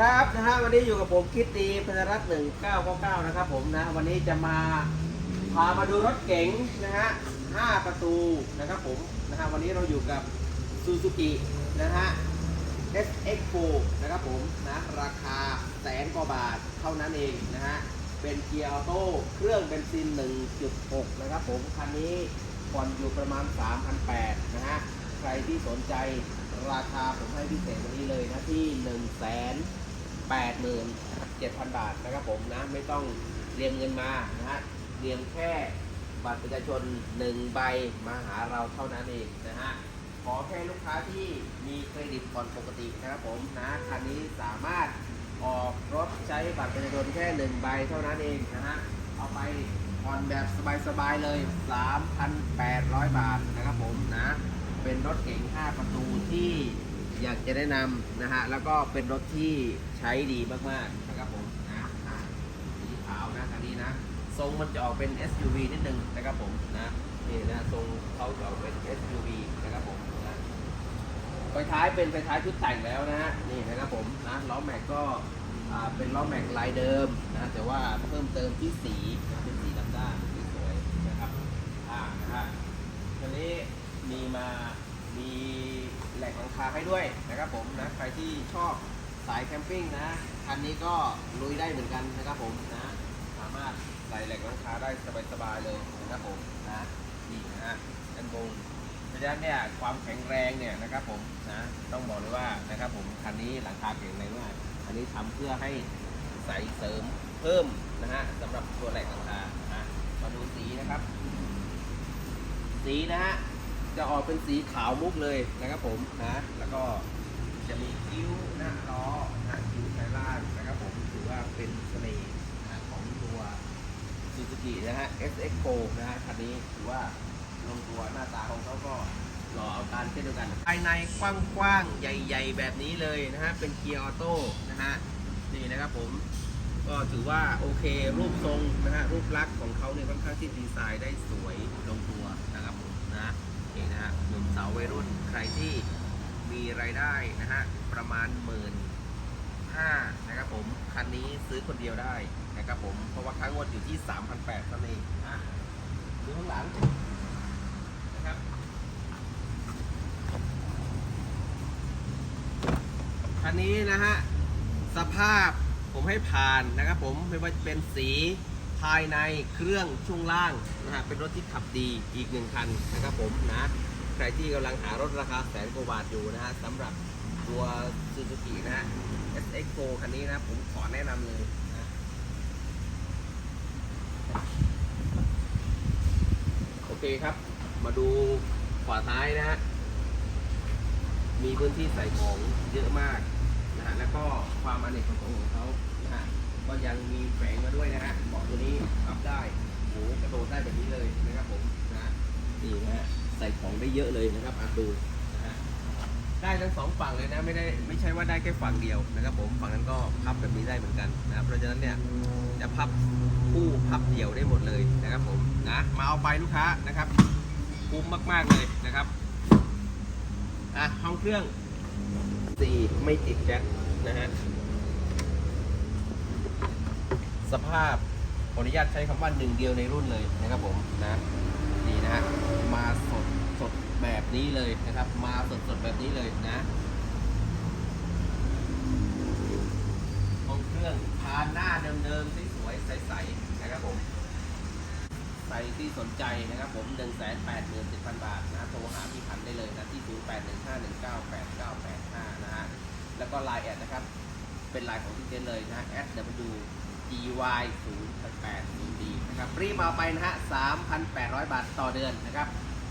ครับนะฮะวันนี้อยู่กับผมคิดดีพนรัตน์หนึ่งเก้าเก้าเก้านะครับผมนะวันนี้จะมาพามาดูรถเก๋งนะฮะห้าประตูนะครับผมนะฮะวันนี้เราอยู่กับซูซูกินะฮะ SX4 นะครับผมนะราคาแสนกว่าบาทเท่านั้นเองนะฮะเป็นเกียร์ออโต้เครื่องเบนซิน 1.6 นะครับผมคันนี้ผ่อนอยู่ประมาณ 3,800นะฮะใครที่สนใจราคาผมให้พิเศษวันนี้เลยนะที่1 8 7 0 0 0บาทนะครับผมนะไม่ต้องเรียมเงินมานะฮะเรียมแค่บัตรประชาชน1ใบมาหาเราเท่านั้นเองนะฮะขอแค่ลูกค้าที่มีเครดิตผ่อนปกตินะครับผมนะคันนี้สามารถออกรถใช้บัตรประชาชนแค่หนึ่งใบเท่านั้นเองนะฮะเอาไปผ่อนแบบสบายๆเลย 3,800 บาทนะครับผมนะ เป็นรถเก๋ง5ประตูที่ อยากจะแนะนำนะฮะ แล้วก็เป็นรถที่ใช้ดีมากๆนะครับผมนะสีขาวนะคันนี้นะ ทรงมันจะออกเป็น SUV นิดนึงนะครับผมนะนี่นะทรงเขาจะออกเป็น SUV นะครับผมนะไฟท้ายเป็นไฟท้ายชุดแต่งแล้วนะฮะนี่นะครับผมนะล้อแม็กก็เป็นล้อแม็กลายเดิมนะแต่ว่าเพิ่มเติมที่สีเป็นสีดำด้านสวยนะครับอ่านะฮะทีนี้มีมามี แหลกหลังคาให้ด้วยนะครับผมนะใครที่ชอบสายแคมปิ้งนะคันนี้ก็ลุยได้เหมือนกันนะครับผมนะสามารถใส่แหลกหลังคาได้สบายๆเลยนะครับผมนะนี่นะฮะด้านบนเพราะฉะนั้นเนี่ยความแข็งแรงเนี่ยนะครับผมนะต้องบอกเลยว่านะครับผมคันนี้หลังคาแข็งแรงมากอันนี้ทำเพื่อให้ใส่เสริมเพิ่มนะฮะสำหรับตัวแหลกหลังคานะมาดูสีนะครับ สีนะฮะ จะออกเป็นสีขาวมุกเลยนะครับผมนะแล้วก็จะมีคิ้วหน้าล้อนะคิ้วไซล่างนะครับผมถือว่าเป็นเสน่ห์ของตัวซูซูกินะฮะ SX4 นะฮะคันนี้ถือว่าลงตัวหน้าตาของเขาก็หล่อเอาการเช่นเดียวกัน ภายในกว้างๆ ใหญ่ ๆ แบบนี้เลยนะฮะ เป็นเกียร์ออโต้นะฮะ นี่นะครับผม ก็ถือว่าโอเค รูปทรงนะฮะ รูปลักษณ์ของเขาเนี่ยค่อนข้างที่ดีไซน์ได้สวยลงตัวนะครับผมนะ นี่นะฮะหนุ่มสาววัยรุ่นใครที่มีรายได้นะฮะประมาณหมื่นห้านะครับผมคันนี้ซื้อคนเดียวได้นะครับผมเพราะว่าค่างวดอยู่ที่3,800เท่านั้นเองอะดูข้างหลังนะครับคันนี้นะฮะสภาพผมให้ผ่านนะครับผมไม่ว่าจะเป็นสี ภายในเครื่องช่วงล่างนะฮะเป็นรถที่ขับดีอีกหนึ่งคันนะครับผมนะใครที่กำลังหารถราคาแสนกว่าบาทอยู่นะฮะสำหรับตัว Suzuki นะฮะ SX4 คันนี้นะผมขอแนะนำเลยนะโอเคครับ มาดูขวาท้ายนะฮะมีพื้นที่ใส่ของเยอะมากนะฮะแล้วก็ความอเนกประสงค์ของเขานะฮะก็ยังมีแฝงมาด้วยนะฮะเบาะตัวนี้ปรับได้โหกระโดดได้แบบนี้เลยนะครับผมนะนี่นะฮะ ใส่ของได้เยอะเลยนะครับอะดูนะฮะได้ทั้งสองฝั่งเลยนะไม่ได้ไม่ใช่ว่าได้แค่ฝั่งเดียวนะครับผมฝั่งนั้นก็พับแบบนี้ได้เหมือนกันนะครับเพราะฉะนั้นเนี่ยจะพับคู่พับเดี่ยวได้หมดเลยนะครับผมนะมาเอาไปลูกค้านะครับคุ้มมากๆเลยนะครับอะห้องเครื่องสี่ไม่ติดแจ็คนะฮะสภาพขออนุญาตใช้คำว่าหนึ่งเดียวในรุ่นเลยนะครับผมนะนี่นะฮะมาสดสดแบบ นี้เลยนะครับ มาสดสดแบบนี้เลยนะห้องเครื่องพาหน้าเดิมๆสวยๆใสๆนะครับผมใครที่สนใจนะครับผม1 8 7 0 0 0 บาทนะโทรหาพี่พันได้เลยนะที่ 0 8 1 5 1 9 8 9 8 5 นะฮะแล้วก็ไลน์แอดนะครับ เป็นไลน์ของพี่เจนเลยนะ S W G Y 0 8 0 D นะครับรีบมาเอาไปนะฮะ 3,800 บาทต่อเดือนนะครับ